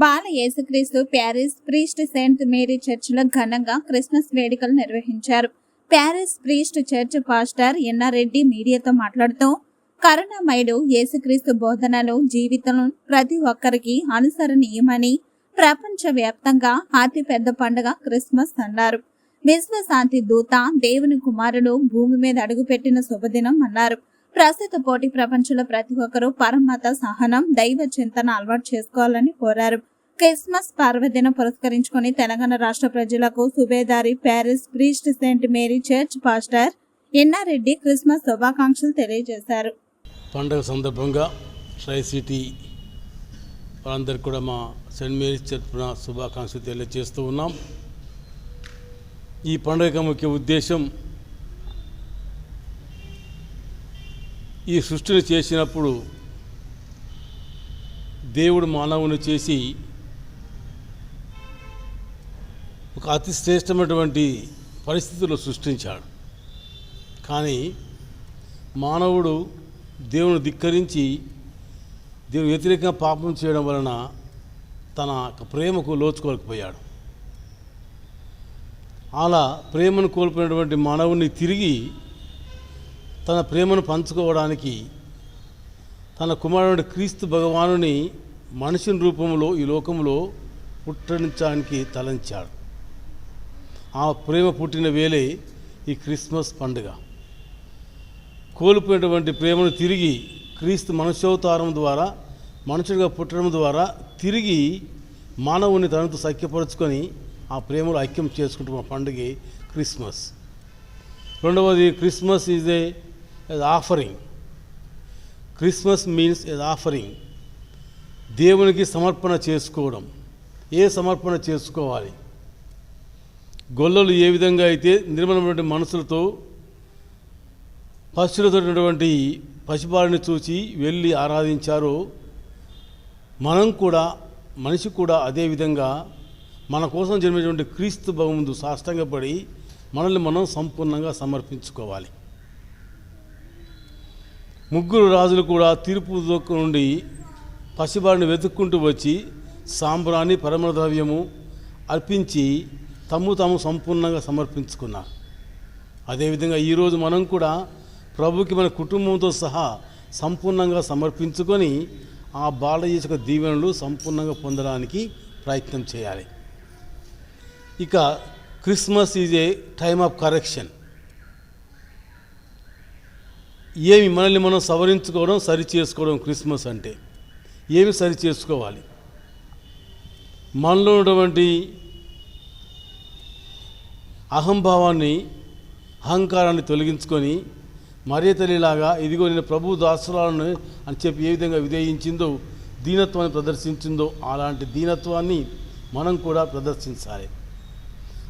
బాల యేసుక్రీస్తు Paris priest Saint Mary చర్చిలో ఘనంగా క్రిస్మస్ వేడుకలు నిర్వహించారు. Parish priest church pastor Ennareddy మీడియాతో మాట్లాడుతూ కరుణామయుడు యేసుక్రీస్తు బోధనలు జీవితం ప్రతి ఒక్కరికి అనుసరణీయమని ప్రపంచ వ్యాప్తంగా అతి పెద్ద పండుగ క్రిస్మస్ అన్నారు. విశ్వశాంతి దూత దేవుని కుమారుడు భూమి మీద అడుగుపెట్టిన శుభదినం అన్నారు. ప్రస్తుత పోటీ ప్రపంచంలో ప్రతి ఒక్కరూ పరమత సహనం దైవ చింతన అలవాటు చేసుకోవాలని కోరారు. క్రిస్మస్ పర్వదినం పురస్కరించుకొని తెలంగాణ రాష్ట్ర ప్రజలకు Subedari parish priest saint Mary church pastor Ennareddy Christmas శుభాకాంక్షలు తెలియజేశారు. పండుగ సందర్భంగా ట్రై సిటీ వాళ్ళందరికీ కూడా మా సెయింట్ మేరీస్ తరఫున శుభాకాంక్షలు తెలియజేస్తూ ఉన్నాం. ఈ పండుగ ముఖ్య ఉద్దేశం ఈ సృష్టిని చేసినప్పుడు దేవుడు మానవుని చేసి ఒక అతి శ్రేష్టమైనటువంటి పరిస్థితులు సృష్టించాడు. కానీ మానవుడు దేవుని ధిక్కరించి దేవుని వ్యతిరేకంగా పాపం చేయడం వలన తన యొక్క ప్రేమకు లోచుకోలేకపోయాడు. అలా ప్రేమను కోల్పోయినటువంటి మానవుని తిరిగి తన ప్రేమను పంచుకోవడానికి తన కుమారుడు క్రీస్తు భగవానుని మనిషిని రూపంలో ఈ లోకంలో పుట్టించడానికి తలంచాడు. ఆ ప్రేమ పుట్టిన వేలే ఈ క్రిస్మస్ పండుగ. కోల్పోయినటువంటి ప్రేమను తిరిగి క్రీస్తు మనుష్యవతారం ద్వారా మనుషుడిగా పుట్టడం ద్వారా తిరిగి మానవుని తనతో సఖ్యపరుచుకొని ఆ ప్రేమలో ఐక్యం చేసుకుంటున్న పండుగే క్రిస్మస్. రెండవది Christmas is a offering Christmas means is offering దేవునికి సమర్పణ చేసుకోవడం. ఏ సమర్పణ చేసుకోవాలి? గొల్లలు ఏ విధంగా అయితే నిర్మలమైనటువంటి మనసులతో పశువులతోటువంటి పసిపాడిని చూసి వెళ్ళి ఆరాధించారో మనం కూడా మనిషి కూడా అదే విధంగా మన కోసం జన్మించినటువంటి క్రీస్తు భగవంతు సాష్టంగపడి మనల్ని మనం సంపూర్ణంగా సమర్పించుకోవాలి. ముగ్గురు రాజులు కూడా తీర్పు నుండి పసిబారిని వెతుక్కుంటూ వచ్చి సాంబ్రాణి పరమ ద్రవ్యము అర్పించి తమ్ము తాము సంపూర్ణంగా సమర్పించుకున్నారు. అదేవిధంగా ఈరోజు మనం కూడా ప్రభుకి మన కుటుంబంతో సహా సంపూర్ణంగా సమర్పించుకొని ఆ బాలయ్య యొక్క దీవెనలు సంపూర్ణంగా పొందడానికి ప్రయత్నం చేయాలి. ఇక Christmas is a time of correction. ఏమి మనల్ని మనం సవరించుకోవడం సరి చేసుకోవడం క్రిస్మస్ అంటే. ఏమి సరి చేసుకోవాలి మనలో ఉన్నటువంటి అహంభావాన్ని అహంకారాన్ని తొలగించుకొని మరే తల్లిలాగా ఇదిగో నేను ప్రభు దాసురాలను అని చెప్పి ఏ విధంగా విధేయించిందో దీనత్వాన్ని ప్రదర్శించిందో అలాంటి దీనత్వాన్ని మనం కూడా ప్రదర్శించాలి.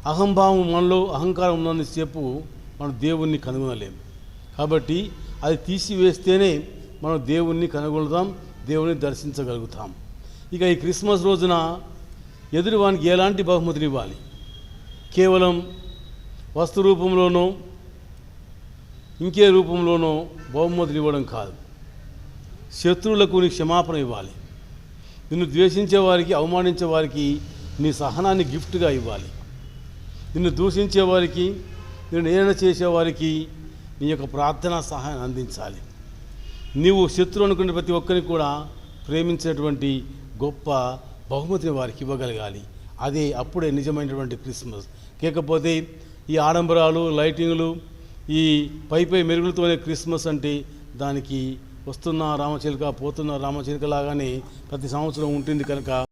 అహంభావం మనలో అహంకారం ఉన్నందుసేపు మనం దేవుణ్ణి కనుగొనలేము. కాబట్టి అది తీసివేస్తేనే మనం దేవుణ్ణి కనుగొలుతాం దేవుని దర్శించగలుగుతాం. ఇక ఈ క్రిస్మస్ రోజున ఎదురువానికి ఎలాంటి బహుమతులు ఇవ్వాలి? కేవలం వస్తు రూపంలోనో ఇంకే రూపంలోనో బహుమతులు ఇవ్వడం కాదు. శత్రువులకు నీ క్షమాపణ ఇవ్వాలి. నిన్ను ద్వేషించే వారికి అవమానించే వారికి నీ సహనాన్ని గిఫ్ట్గా ఇవ్వాలి. నిన్ను దూషించే వారికి నిన్ను ఏదైనా చేసేవారికి నీ యొక్క ప్రార్థనా సహాయాన్ని అందించాలి. నీవు శత్రువు అనుకునే ప్రతి ఒక్కరిని కూడా ప్రేమించేటువంటి గొప్ప బహుమతిని వారికి ఇవ్వగలగాలి. అదే అప్పుడే నిజమైనటువంటి క్రిస్మస్. లేకపోతే ఈ ఆడంబరాలు లైటింగ్లు ఈ పై పై మెరుగులతోనే క్రిస్మస్ అంటే దానికి వస్తున్న రామచిలుక పోతున్న రామచిలుక లాగానే ప్రతి సంవత్సరం ఉంటుంది కనుక